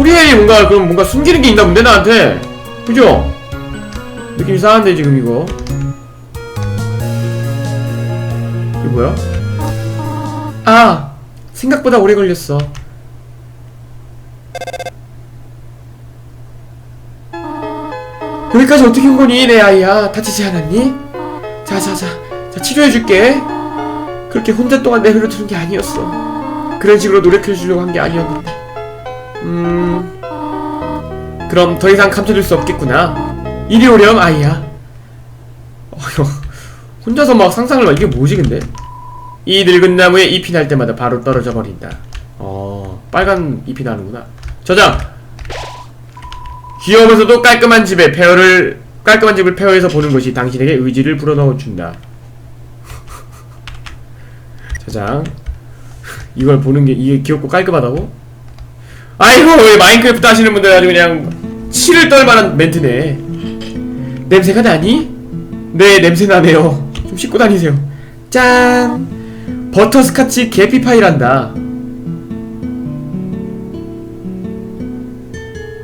토리엘이 뭔가 그럼 뭔가 숨기는 게 있나 본데 나한테? 그죠? 느낌 이상한데 지금 이거. 이거 뭐야? 아 생각보다 오래 걸렸어. 여기까지 어떻게 온 거니 내 아이야? 다치지 않았니? 자자자 자 치료해줄게. 그렇게 혼자 동안 내버려 두는 게 아니었어. 그런 식으로 노력해주려고 한 게 아니었는데 음. 그럼 더 이상 감춰둘 수 없겠구나. 이리 오렴 아이야. 어휴 혼자서 막 상상을 막 이게 뭐지 근데? 이 늙은 나무에 잎이 날 때마다 바로 떨어져 버린다. 어 빨간 잎이 나는구나. 저장! 귀여우면서도 깔끔한 집에 폐허를 깔끔한 집을 폐허해서 보는 것이 당신에게 의지를 불어넣어 준다. 저장. 이걸 보는 게 이게 귀엽고 깔끔하다고? 아이고 왜 마인크래프트 하시는 분들 아주 그냥 치를 떨만한 멘트네. 냄새가 나니? 네 냄새 나네요. 좀 씻고 다니세요. 짠. 버터스카치 계피파이란다.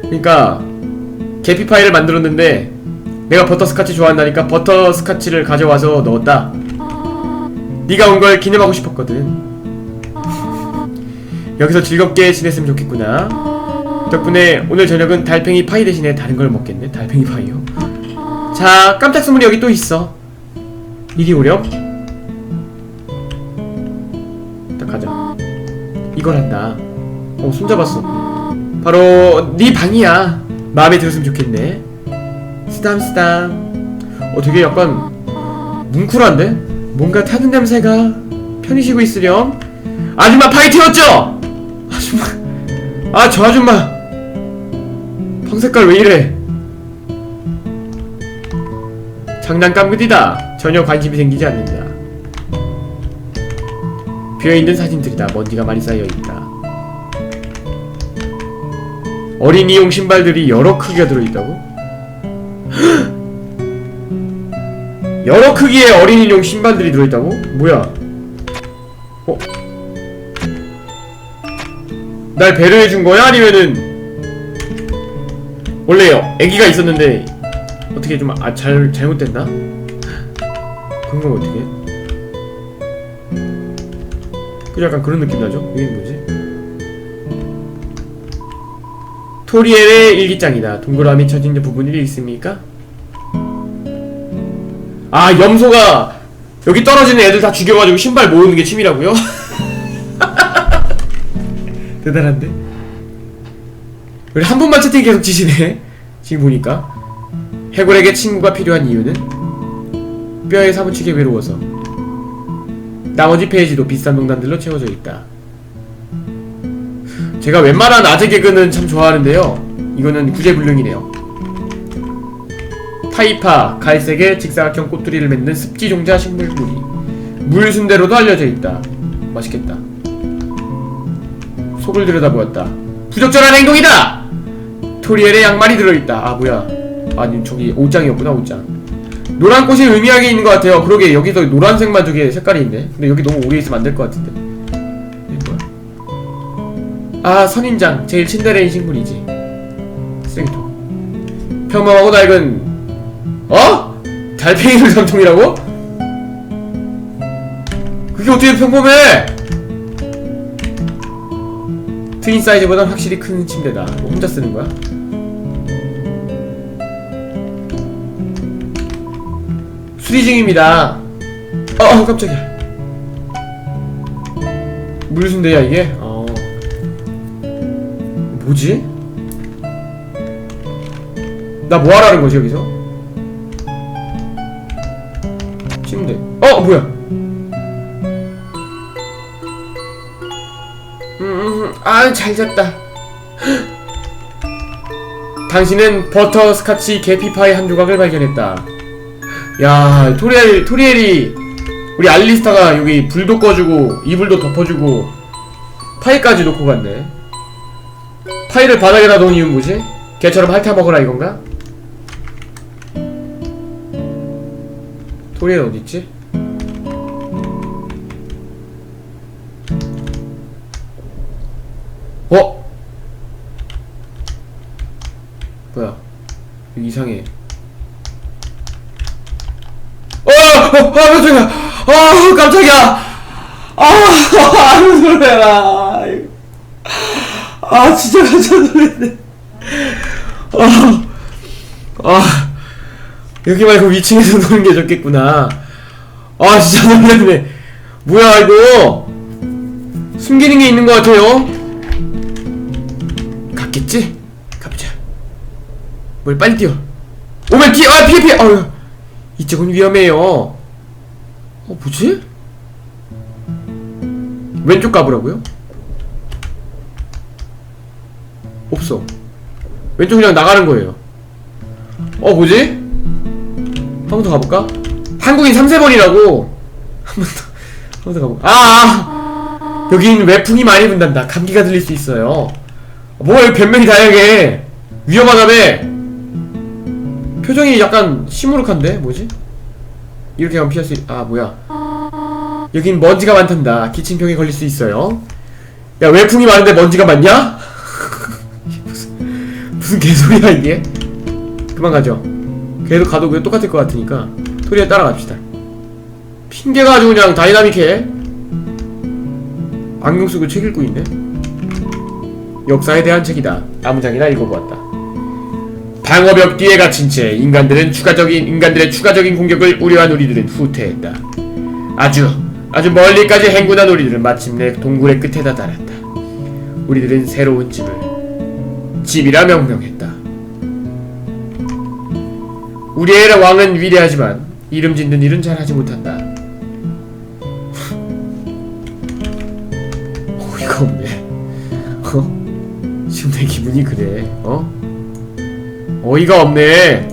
그러니까 계피파이를 만들었는데 내가 버터스카치 좋아한다니까 버터스카치를 가져와서 넣었다 네가 온 걸 기념하고 싶었거든 여기서 즐겁게 지냈으면 좋겠구나. 덕분에 오늘 저녁은 달팽이 파이 대신에 다른 걸 먹겠네. 달팽이 파이요. 자 깜짝 선물이 여기 또 있어. 이리 오렴. 딱 가자. 이걸 한다. 어 손잡았어. 바로 네 방이야. 마음에 들었으면 좋겠네. 쓰담쓰담. 어 되게 약간 뭉클한데? 뭔가 타는 냄새가 편히 쉬고 있으렴. 아줌마 파이 태웠죠? 아줌마 아 저 아줌마 방 색깔 왜 이래 장난감 그디다 전혀 관심이 생기지 않는다 비어있는 사진들이다 먼지가 많이 쌓여있다 어린이용 신발들이 여러 크기가 들어있다고? 여러 크기의 어린이용 신발들이 들어있다고? 뭐야? 어? 날 배려해 준 거야? 아니면은 원래 애기가 있었는데 어떻게 좀 아 잘 잘못됐나? 그런 건 어떻게? 그 약간 그런 느낌 나죠? 이게 뭐지? 토리엘의 일기장이다. 동그라미 쳐진 부분이 있습니까? 아 염소가 여기 떨어지는 애들 다 죽여가지고 신발 모으는 게 취미라고요? 대단한데? 우리 한 분만 채팅 계속 치시네? 지금 보니까. 해골에게 친구가 필요한 이유는? 뼈에 사무치게 외로워서. 나머지 페이지도 비싼 농담들로 채워져 있다. 제가 웬만한 아재 개그는 참 좋아하는데요. 이거는 구제불능이네요. 타이파, 갈색의 직사각형 꼬투리를 맺는 습지종자 식물뿌리 물순대로도 알려져 있다. 맛있겠다 속을 들여다보았다. 부적절한 행동이다! 토리엘의 양말이 들어있다. 아 뭐야. 아니 저기 옷장이었구나 옷장. 노란 꽃이 의미하게 있는 것 같아요. 그러게 여기서 노란색만 저게 색깔이 있네. 근데 여기 너무 오래 있으면 안 될 것 같은데. 아 선인장. 제일 친데레인 식물이지. 쓰레기통. 평범하고 낡은 어? 달팽이를 전통이라고? 그게 어떻게 평범해? 트윈 사이즈보단 확실히 큰 침대다 뭐 혼자 쓰는 거야? 수리 중입니다 어, 어 깜짝이야 물순대야 이게? 어 뭐지? 나 뭐 하라는 거지 여기서? 침대 어 뭐야 음아잘 잤다 당신은 버터 스카치 계피파이 한 조각을 발견했다 야 토리엘 토리엘이 우리 알리스타가 여기 불도 꺼주고 이불도 덮어주고 파이까지 놓고 갔네 파이를 바닥에다 놓은 이유는 뭐지? 걔처럼 핥아먹으라 이건가? 토리엘 어딨지? 이상해. 어! 어! 아 깜짝이야? 아 깜짝이야. 아 놀래라. 아 진짜 깜짝 놀랐네. 아, 아 여기 말고 위층에서 노는 게 좋겠구나. 아 진짜 놀랐네. 뭐야 이거? 숨기는 게 있는 것 같아요. 갔겠지? 가보자. 뭘 빨리 뛰어 오면 뛰어 아 피해 피해 어휴 이쪽은 위험해요 어 뭐지? 왼쪽 가보라고요? 없어 왼쪽 그냥 나가는 거예요 어 뭐지? 한 번 더 가볼까? 한국인 3세번이라고 한 번 더 한 번 더 가볼까? 아, 아 여긴 외풍이 많이 분단다 감기가 들릴 수 있어요 뭘 변명이 다양해 위험하다며 표정이 약간 시무룩한데? 뭐지? 이렇게 하면 피할 수 있... 아 뭐야? 여긴 먼지가 많단다. 기침병에 걸릴 수 있어요. 야 외풍이 많은데 먼지가 많냐? 무슨 무슨 개소리야 이게? 그만 가죠. 계속 가도 그게 똑같을 것 같으니까 토리에 따라갑시다. 핑계가 아주 그냥 다이나믹해. 안경 쓰고 책 읽고 있네. 역사에 대한 책이다. 아무 장이나 읽어보았다 방어벽 뒤에 갇힌 채 인간들은 추가적인 인간들의 추가적인 공격을 우려한 우리들은 후퇴했다. 아주 아주 멀리까지 행군한 우리들은 마침내 동굴의 끝에다 달았다. 우리들은 새로운 집을 집이라 명명했다. 우리의 왕은 위대하지만 이름 짓는 일은 잘하지 못한다. 어이가 없네. 어? 지금 내 기분이 그래. 어? 어이가 없네.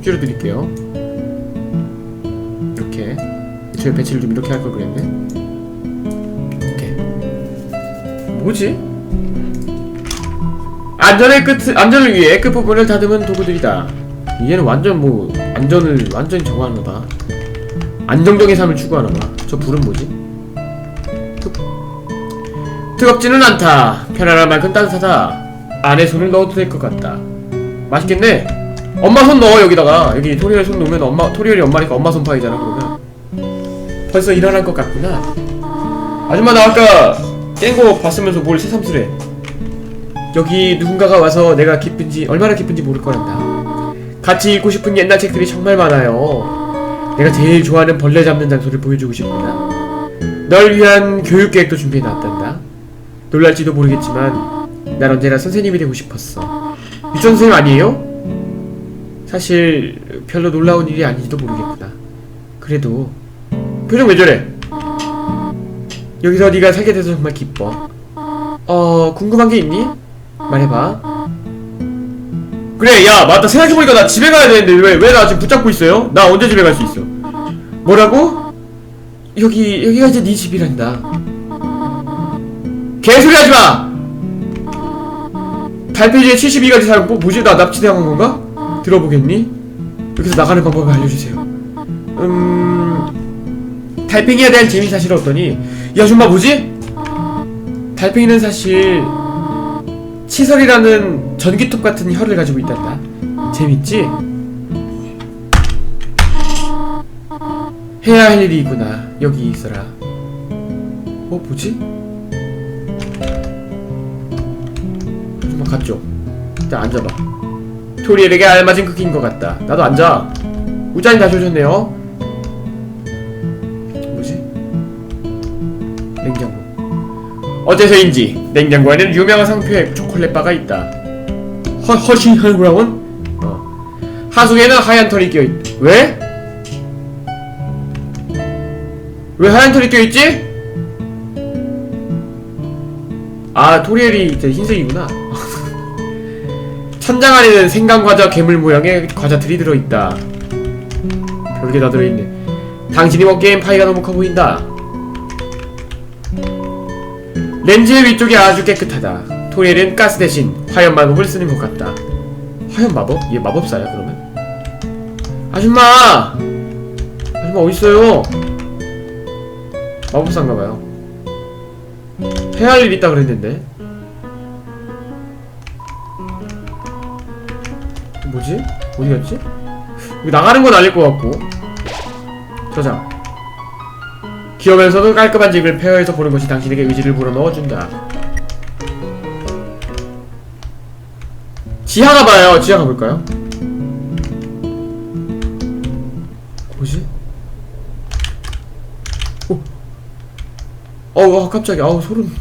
줄여 드릴게요. 이렇게. 저희 배치를 좀 이렇게 할 걸 그랬네. 이렇게. 뭐지? 안전의 끝, 안전을 위해 끝부분을 다듬은 도구들이다. 얘는 완전 뭐, 안전을 완전히 하나 봐. 안정적인 삶을 추구하나 봐. 저 불은 뭐지? 뜨겁지는 않다. 편안한 만큼 따뜻하다. 안에 손을 넣어도 될 것 같다. 맛있겠네. 엄마 손 넣어 여기다가 여기 토리엘 손 넣으면 엄마 토리엘이 엄마니까 엄마 손파이잖아 그러면. 벌써 일어날 것 같구나. 아줌마 나 아까 깬 거 봤으면서 뭘 새삼스레. 여기 누군가가 와서 내가 기쁜지 얼마나 기쁜지 모를 거란다. 같이 읽고 싶은 옛날 책들이 정말 많아요. 내가 제일 좋아하는 벌레 잡는 장소를 보여주고 싶구나. 널 위한 교육 계획도 준비해 놨단다. 놀랄지도 모르겠지만 난 언제나 선생님이 되고 싶었어. 유치원 선생님 아니에요? 사실 별로 놀라운 일이 아닌지도 모르겠구나. 그래도 표정 왜 저래? 여기서 네가 살게 돼서 정말 기뻐. 어 궁금한 게 있니? 말해봐. 그래 야 맞다 생각해보니까 나 집에 가야 되는데 왜 왜 나 지금 붙잡고 있어요? 나 언제 집에 갈 수 있어? 뭐라고? 여기 여기가 이제 네 집이란다. 개소리 하지 마! 달페이지에 72가지 사용 뭐 뭐지 나 납치당한 건가? 들어보겠니? 여기서 나가는 방법을 알려주세요. 음 달팽이에 대한 재미 사실을 얻더니 이 아줌마 뭐지? 달팽이는 사실 치설이라는 전기톱 같은 혀를 가지고 있단다. 재밌지? 해야 할 일이 있구나. 여기 있어라. 어 뭐지? 갔죠? 일단 앉아봐. 토리엘에게 알맞은 크기인 것 같다. 나도 앉아. 우자님 다시 오셨네요. 뭐지? 냉장고. 어째서인지 냉장고에는 유명한 상표의 초콜릿 바가 있다. 허 허신한 브라운? 어. 하수에는 하얀 털이 껴 있. 왜? 왜 하얀 털이 껴 있지? 아 토리엘이 이제 흰색이구나. 천장 안에는 생강 과자 괴물 모양의 과자들이 들어있다. 별게 다 들어있네. 당신이 먹기엔 파이가 너무 커 보인다. 렌즈의 위쪽이 아주 깨끗하다. 토리엘은 가스 대신 화염 마법을 쓰는 것 같다. 화염 마법? 얘 마법사야 그러면? 아줌마! 아줌마 어딨어요? 마법사인가봐요. 해야 할 일 있다 그랬는데 뭐지? 어디 갔지? 여기 나가는 건 아닐 것 같고 저장 귀여우면서도 깔끔한 집을 폐허에서 보는 것이 당신에게 의지를 불어넣어준다 지하 가 봐요 지하 가 볼까요? 뭐지? 어. 어우 아, 깜짝이야 아우 소름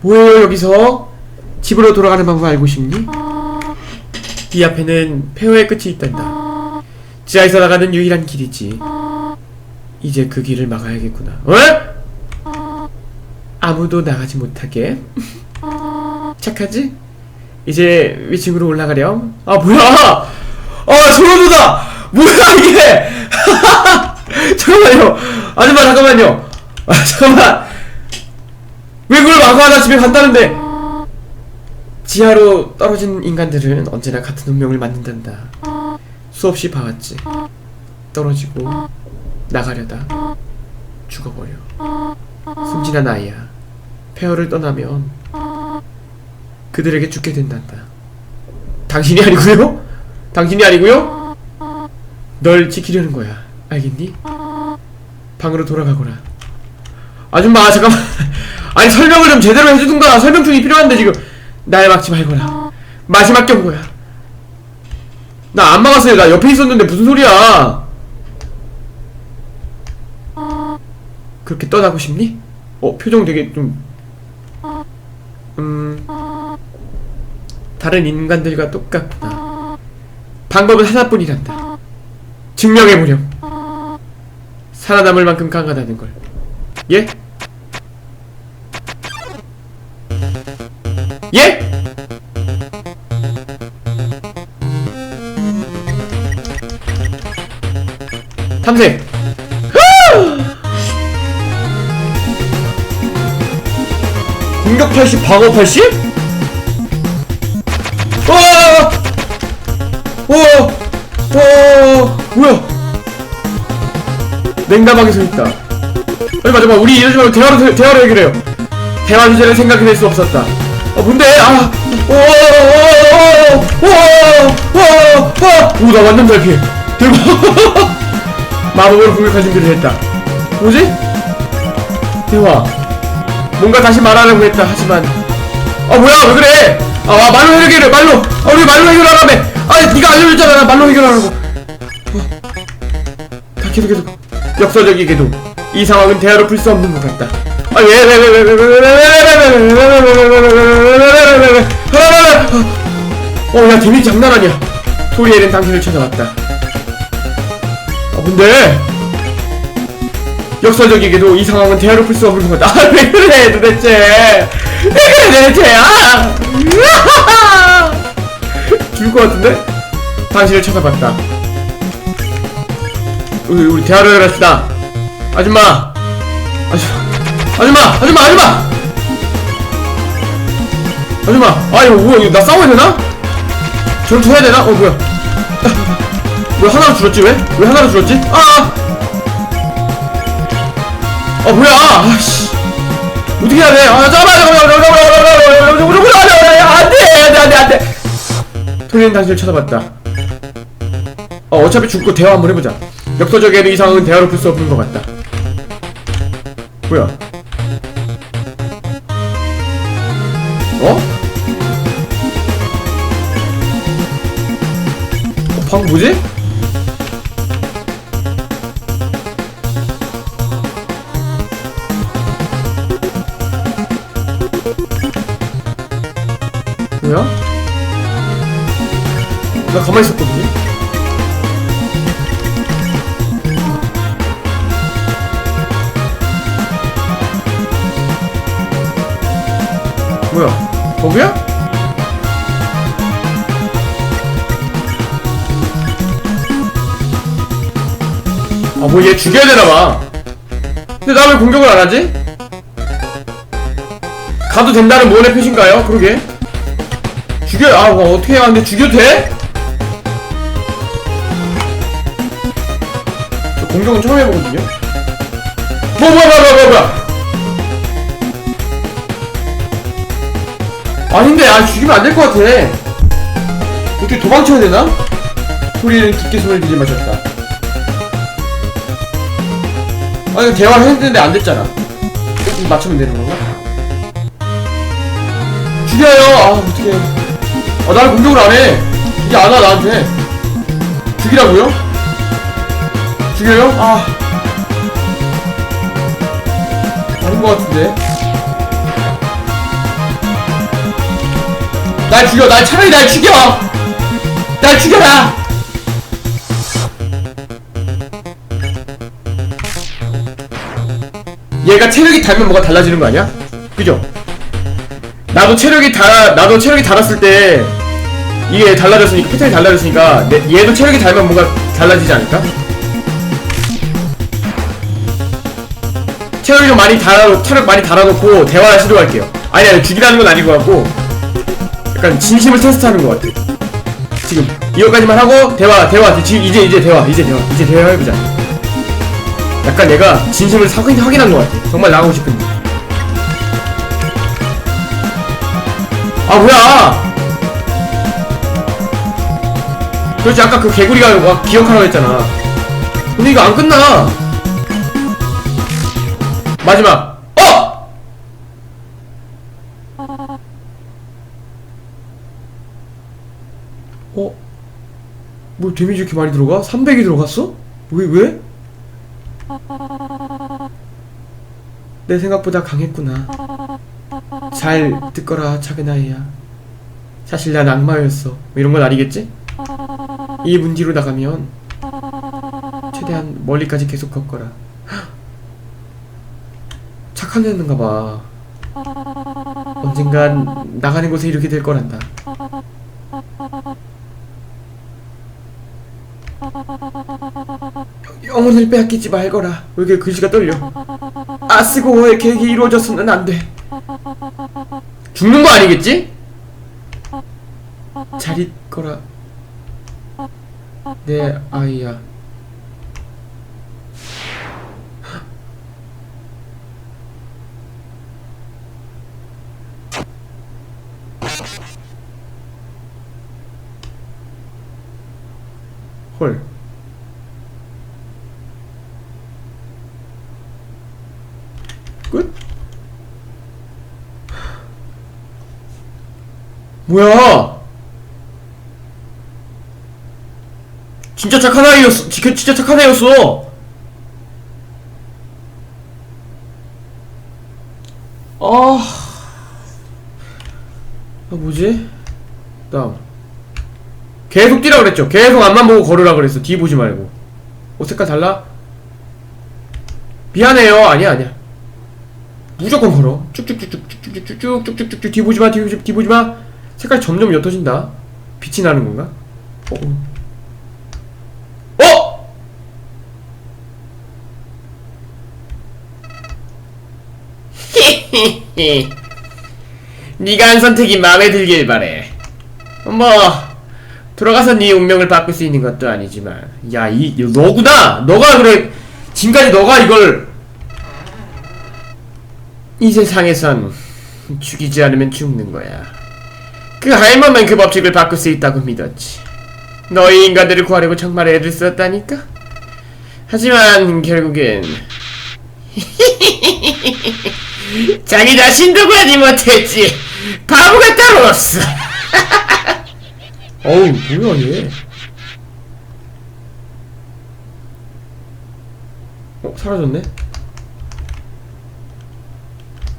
뭐예요 여기서? 집으로 돌아가는 방법 알고 싶니? 이 앞에는 폐허의 끝이 있단다. 지하에서 나가는 유일한 길이지. 이제 그 길을 막아야겠구나. 어? 아무도 나가지 못하게. 착하지? 이제 위층으로 올라가렴. 아 뭐야? 아 소름 돋아 뭐야 이게? 잠깐만요. 아줌마 잠깐만요. 아 잠깐만. 왜 그걸 막아 나 집에 간다는데 지하로 떨어진 인간들은 언제나 같은 운명을 만든단다. 수없이 봐왔지. 떨어지고 나가려다 죽어버려. 순진한 아이야. 폐허를 떠나면 그들에게 죽게 된단다. 당신이 아니고요? 당신이 아니고요? 널 지키려는 거야. 알겠니? 방으로 돌아가거라 아줌마 잠깐만. 아니 설명을 좀 제대로 해주든가. 설명충이 필요한데 지금 날 막지 말거라. 마지막 경고야? 나 안 막았어요. 나 옆에 있었는데 무슨 소리야? 그렇게 떠나고 싶니? 어 표정 되게 좀 음... 다른 인간들과 똑같구나. 방법은 하나뿐이란다. 증명해보렴. 살아남을 만큼 강하다는 걸. 예? 예? 탐색 공격 80 방어 80? 와! 와! 와! 뭐야? 냉담하게 서 있다. 아니 맞아 봐 우리 이러지 말고 대화로 대화로 해결해요. 대화 주제를 생각해낼 수 없었다. 아 뭔데? 아, 오오오오오오오오나 완전 잘 피해. 대박. 마법으로 공격할 준비를 했다. 뭐지? 대화. 뭔가 다시 말하려고 했다. 하지만 아 뭐야 왜 그래? 아 와, 말로 해결해 말로. 아 우리 말로 해결하라며. 아 네가 알려줬잖아 나 말로 해결하라고. 다 계속 계속 역설적이게도 이 상황은 대화로 풀수 없는 것 같다. 어야 데미지 장난 아니야. 토리엘은 당신을 찾아왔다. 아 뭔데? 역설적이게도 이 상황은 대화로 풀수 없는 것 같다. 아왜 그래 도대체? 왜 그래 도대체? 아! 죽을 것 같은데? 당신을 찾아봤다. 우리, 우리 대화를 합시다. 아줌마! 아줌마! 아줌마! 아줌마! 아줌마! 아줌마! 아, 이거 뭐야, 이거 나 싸워야 되나? 전투 해야 되나? 어, 뭐야. 왜 하나로 줄었지, 왜? 왜 하나로 줄었지? 아! 아, 뭐야! 아, 씨. 어떻게 해야 돼? 아, 잠깐만, 잠깐만, 잠깐만, 잠깐만, 잠깐만, 잠깐만, 잠깐만, 안 돼, 안 돼, 안 돼, 안 돼. 토리는 당신을 쳐다봤다. 어, 어차피 죽고 대화 한번 해보자. 역사적에도 이 상황은 대화로 풀 수 없는 것 같다. 뭐야? 방금 뭐지? 뭐야? 나 가만히 있었거든요? 뭐야? 거기야? 아, 뭐 얘 죽여야 되나봐. 근데 나 왜 공격을 안 하지? 가도 된다는 무언의 표시인가요? 그러게. 죽여, 아, 뭐 어떻게 해야 하는데 죽여도 돼? 저 공격은 처음 해보거든요? 뭐, 뭐야, 뭐야, 뭐야, 뭐야. 아닌데 아 죽이면 안 될 것 같아 어떻게 도망쳐야 되나? 소리는 깊게 손을 들이마셨다. 아 이거 대화를 했는데 안 됐잖아. 맞추면 되는 건가? 죽여요. 아 어떻게? 아 나를 공격을 안 해. 이게 안와 나한테. 죽이라고요? 죽여요? 아. 아닌 것 같은데. 날 죽여, 날 차라리 날 죽여! 날 죽여라! 얘가 체력이 달면 뭐가 달라지는 거 아니야? 그죠? 나도 체력이 달, 나도 체력이 달았을 때 이게 달라졌으니까 패턴이 달라졌으니까 내, 얘도 체력이 달면 뭔가 달라지지 않을까? 체력이 좀 많이 달아 체력 많이 달아놓고 대화를 시도할게요. 아니 아니 죽이라는 건것 같고 약간 진심을 테스트하는 것 같아. 지금 이거까지만 하고 대화 대화 지금 이제 이제 대화 이제 대화 이제 대화 해보자. 약간 얘가 진심을 확인 확인한 것 같아. 정말 나가고 싶은데. 아 뭐야? 그렇지 아까 그 개구리가 막 기억하라고 했잖아. 근데 이거 안 끝나. 마지막. 어! 어? 뭐 데미지 이렇게 많이 들어가? 300이 들어갔어? 왜 왜? 내 생각보다 강했구나. 잘 듣거라 작은 아이야. 사실 난 악마였어. 뭐 이런 건 아니겠지? 이 문 뒤로 나가면 최대한 멀리까지 계속 걷거라. 착한 애인가 봐. 언젠간 나가는 곳에 이렇게 될 거란다. 영혼을 빼앗기지 말거라. 왜 이렇게 글씨가 떨려? 아스고의 계획이 이루어져서는 안 돼. 죽는 거 아니겠지? 잘 있거라. 내 아이야. 헐. 뭐야? 진짜 착한 아이였어. 지- 진짜 착한 애였어. 아, 아 뭐지? 다음. 계속 뛰라 그랬죠. 계속 앞만 보고 걸으라 그랬어. 뒤 보지 말고. 옷 색깔 달라? 미안해요. 아니야, 아니야. 무조건 걸어. 쭉쭉쭉쭉쭉쭉쭉쭉쭉쭉쭉 뒤 보지 마. 뒤 보지, 뒤 보지 마. 색깔 점점 옅어진다. 빛이 나는 건가? 어? 어? 어? 네가 한 선택이 마음에 들길 바래. 뭐 들어가서 네 운명을 바꿀 수 있는 것도 아니지만 야이 너구나 너가 그래 지금까지 너가 이걸 이 세상에선 죽이지 않으면 죽는 거야 그 할머니는 그 법칙을 바꿀 수 있다고 믿었지. 너희 인간들을 구하려고 정말 애를 썼다니까? 하지만 결국엔 자기 자신도 구하지 못했지. 바보가 따로 없어. 어우 뭐야 얘? 어? 사라졌네?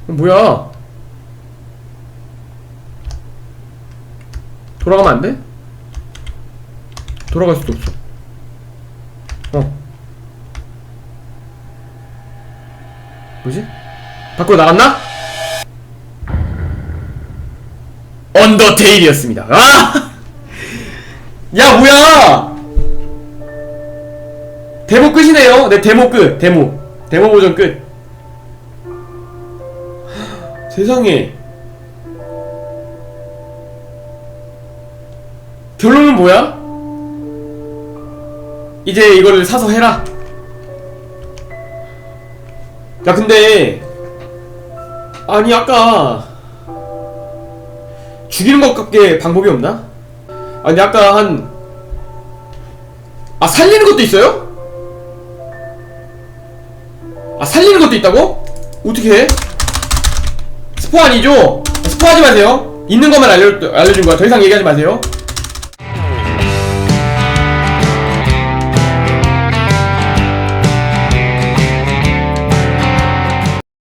어, 뭐야 돌아가면 안 돼? 돌아갈 수도 없어. 어. 뭐지? 밖으로 나갔나? 언더테일이었습니다. 아! 야 뭐야! 데모 끝이네요. 네 데모 끝. 데모. 데모 버전 끝. 세상에 결론은 뭐야? 이제 이거를 사서 해라 야 근데 아니 아까 죽이는 것밖에 방법이 없나? 아니 아까 한... 아 살리는 것도 있어요? 아 살리는 것도 있다고? 어떻게 해? 스포 아니죠? 스포 하지 마세요 있는 것만 알려, 알려준 거야 더 이상 얘기하지 마세요